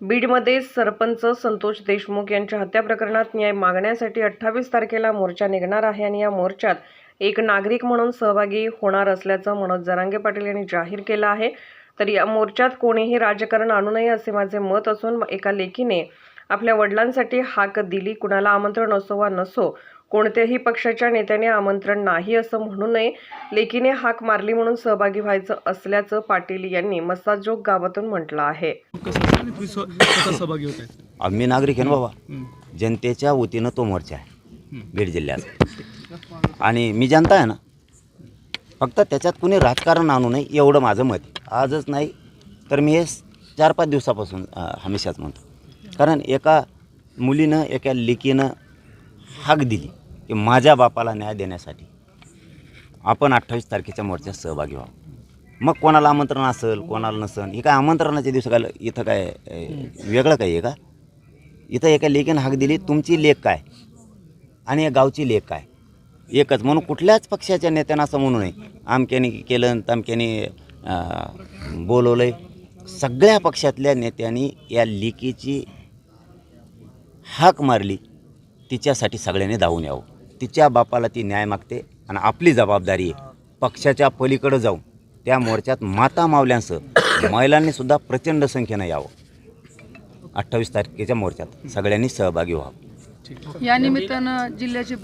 बीडमध्ये सरपंच संतोष देशमुख यांच्या हत्या प्रकरणात न्याय मागण्यासाठी अठ्ठावीस तारखेला मोर्चा निघणार आहे आणि या मोर्चात एक नागरिक म्हणून सहभागी होणार असल्याचं मनोज जरांगे पाटील यांनी जाहीर केलं आहे. तर या मोर्चात कोणीही राजकारण आणू नये असे माझे मत असून एका लेखीने आपल्या वडिलांसाठी हाक दिली कुणाला आमंत्रण असो वा नसो कोणत्याही पक्षाच्या नेत्याने आमंत्रण नाही असं म्हणू नये. लेकीने हाक मारली म्हणून सहभागी व्हायचं असल्याचं पाटील यांनी मसाजोग गावातून म्हटलं आहे. आम्ही नागरिक आहे ना बाबा. जनतेच्या वतीनं तो मोर्चा आहे. बीड जिल्ह्याचा. आणि मी जनता आहे ना फक्त त्याच्यात कुणी राजकारण आणू नये एवढं माझं मत आहे. आजच नाही तर मी हे चार पाच दिवसापासून हमेशाच म्हणतो. कारण एका मुलीनं एका लेकीनं हाक दिली. की माझ्या बापाला न्याय देण्यासाठी आपण अठ्ठावीस तारखेच्या मोर्चात सहभागी व्हावं. मग कोणाला आमंत्रण असेल कोणाला नसेल हे काय आमंत्रणाच्या दिवस काय इथं काय वेगळं काही आहे का? इथं एका लेखीनं हाक दिली तुमची लेख काय? आणि या गावची लेख काय? एकच. म्हणून कुठल्याच पक्षाच्या नेत्यांना असं म्हणू नये. आमक्याने केलं तमक्याने बोलवलं आहे सगळ्या पक्षातल्या नेत्यांनी या लेकीची हाक मारली तिच्यासाठी सगळ्यांनी धावून यावं. तिच्या बापाला ती न्याय मागते आणि आपली जबाबदारी आहे. पक्षाच्या पलीकडं जाऊन त्या मोर्चात माता मावल्यांसह महिलांनी सुद्धा प्रचंड संख्येनं यावं. अठ्ठावीस तारखेच्या मोर्चात सगळ्यांनी सहभागी व्हावं. या निमित्तानं जिल्ह्याचे